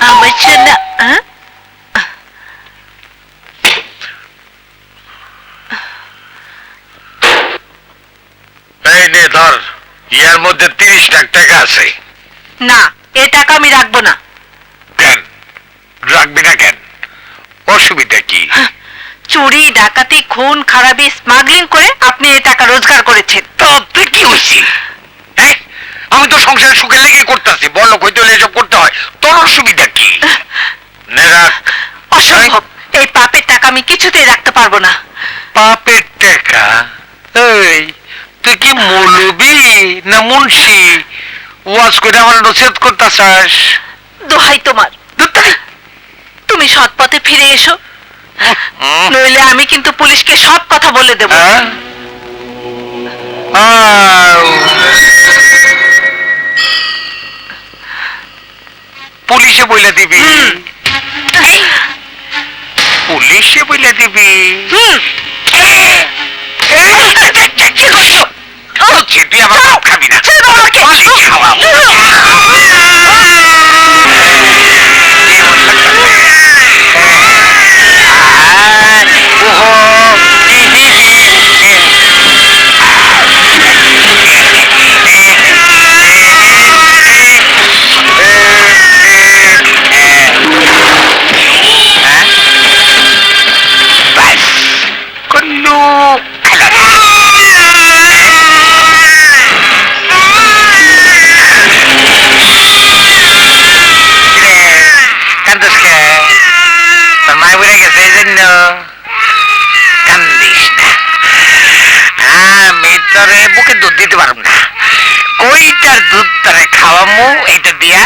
আমার সোনা হ্যাঁ? এই নে ধর ইয়ার মধ্যে তিরিশ লাখ টাকা আছে। না এ টাকা আমি রাখব না। কেন? রাখবি না কেন? অসুবিধা কি? চুরি ডাকাতি খুন খারাপি স্মাগলিং করে আপনি এই টাকা রোজগার করেছেন। তাতে কি হয়েছে হ্যাঁ আমি তো সংসারে সুখে লেগে করতেছি বলো কইতে হলে এসব করতে হয় তোর অসুবিধা কি? অসম্ভব। এই পাপের টাকা আমি কিছুতেই রাখতে পারব না। পাপের টাকা? এই তুই কি মৌলবি না মুন্সি? ওয়াজ করে আমার নসিহত করতেছাস? দোহাই তোমার। তুমি সৎ পথে ফিরে এসো। নইলে আমি কিন্তু পুলিশকে সব কথা বলে দেব। পুলিশে বইলা দিবি। পুলিশে বইলা দিবি। হুম। কি করছ? বলছি, তুই আমার খাবি না। কইটার দুধ তারে খাওয়ামু এইটা দিয়া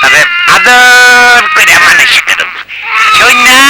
তবে আদর করে মানুষ করব সোনামণি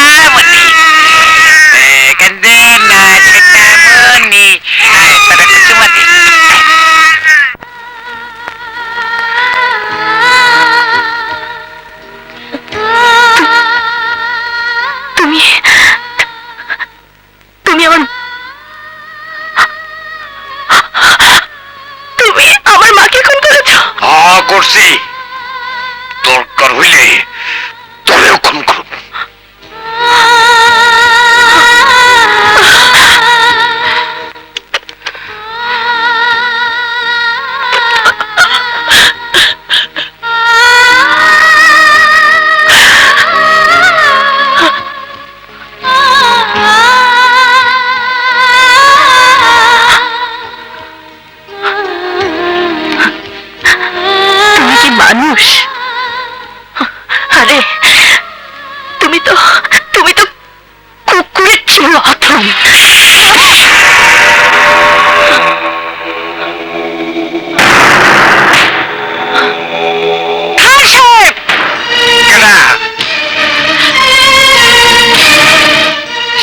কেনা।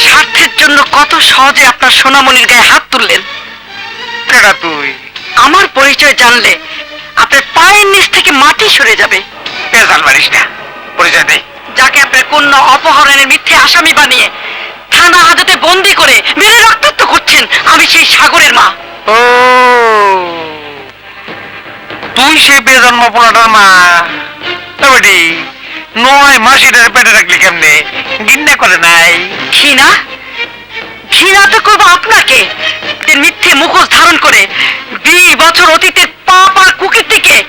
স্বার্থের জন্য কত সহজে আপনার সোনামণির গায়ে হাত তুললেন। কেনা তুই। আমার পরিচয় জানলে আপনার পায়ের নিচ থেকে মাটি সরে যাবে। পেশাল মারিস না। পরিচয় নেই যাকে আপনার কন্যা অপহরণের মিথ্যে আসামি বানিয়ে থানা হাজতে বন্দি করে মেরে রক্তাক্ত করছেন আমি সেই সাগরের মা। ও তুই সেই বেজন্ম পোলাটার মা। বেটি নয় মাস এটার পেটে রাখলি কেমনে? গিন্না করে নাই। ঘৃণা? ঘৃণা তো করব আপনাকে। যে মিথ্যে মুখোশ ধারণ করে বিশ বছর অতীতের পাপ আর কুকীর্তিকে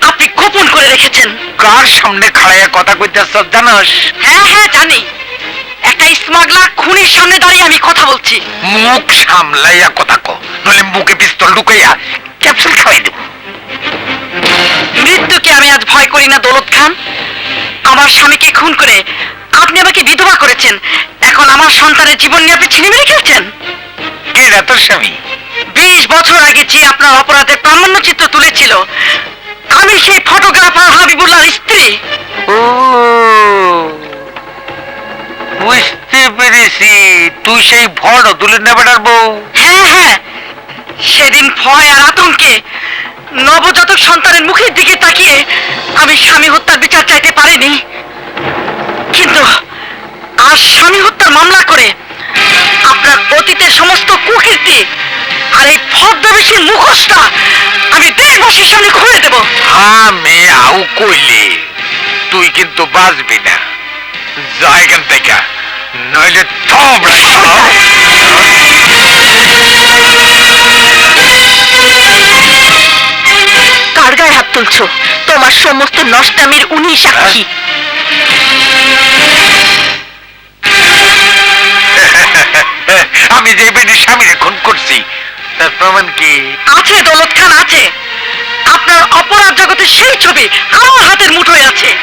আপনি গোপন করে রেখেছেন। কার সামনে খাড়াইয়া কথা কইতেছ জানোস? হ্যাঁ হ্যাঁ জানি। স্মাগলার খুনির সামনে দাঁড়িয়ে আমি কথা বলছি। মুখ সামলাইয়া কথা কো নলে মুখে পিস্তল ঢুকাইয়া ক্যাপসুল খাওয়াই দেব। মৃত্যুকে আমি আজ ভয় করি না দৌলত খান। আমার স্বামীকে খুন করে আপনি আমাকে বিধবা করেছেন। এখন আমার সন্তানের জীবন নিয়ে আপনি ছিনিমিনি খেলছেন। কে রে তোর স্বামী। বিশ বছর আগে যে আপনার অপরাধের প্রামাণ্য চিত্র তুলেছিল আমি সেই ফটোগ্রাফার হাবিবুল্লাহর স্ত্রী। ও বুঝতে পেরেছি। তুই সেই ভড় তুলে নেবে বউ। হ্যাঁ হ্যাঁ। সেদিন ভয় আর আতঙ্কে নবজাতক সন্তানের মুখের দিকে তাকিয়ে আমি স্বামী হত্যার বিচার চাইতে পারিনি। কিন্তু আজ স্বামী হত্যার মামলা করে আপনার অতীতের সমস্ত কুকীর্তি আর এই ভদ্রবেশীর মুখোশটা আমি দেশবাসীর সামনে খুলে দেব। হ্যাঁ মে আউ কইলে তুই কিন্তু বাঁচবি না। যা এখান থেকে। নইলে থবড়া কার গায়ে হাত তুলছো? তোমার সমস্ত নষ্টামির উনি সাক্ষী। আমি যে বেটি স্বামীর খুন করছি তার প্রমাণ কি? আছে দৌলত খান আছে। আপনার অপরাধ জগতের সেই ছবি আমার হাতের মুঠোয় আছে।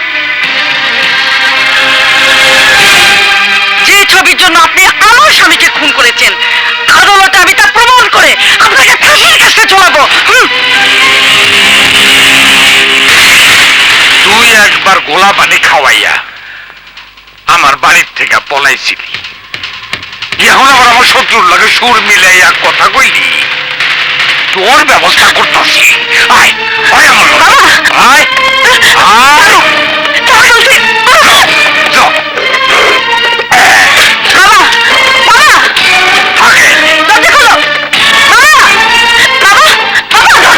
ছবির জন্য আপনি আমার স্বামীকে খুন করেছেন। আদালতে আমি তা প্রমাণ করে আপনাকে ফাঁসির কাছে চড়াবো তুই একবার গোলা পানি খাওয়াইয়া আমার বাড়ির থেকে পলাইছিলি। এখন আবার আমার শত্রুর লাগে সুর মিলাইয়া কথা কইলি। তোর ব্যবস্থা করতেছি। আয় আয় আমার আয় আয়।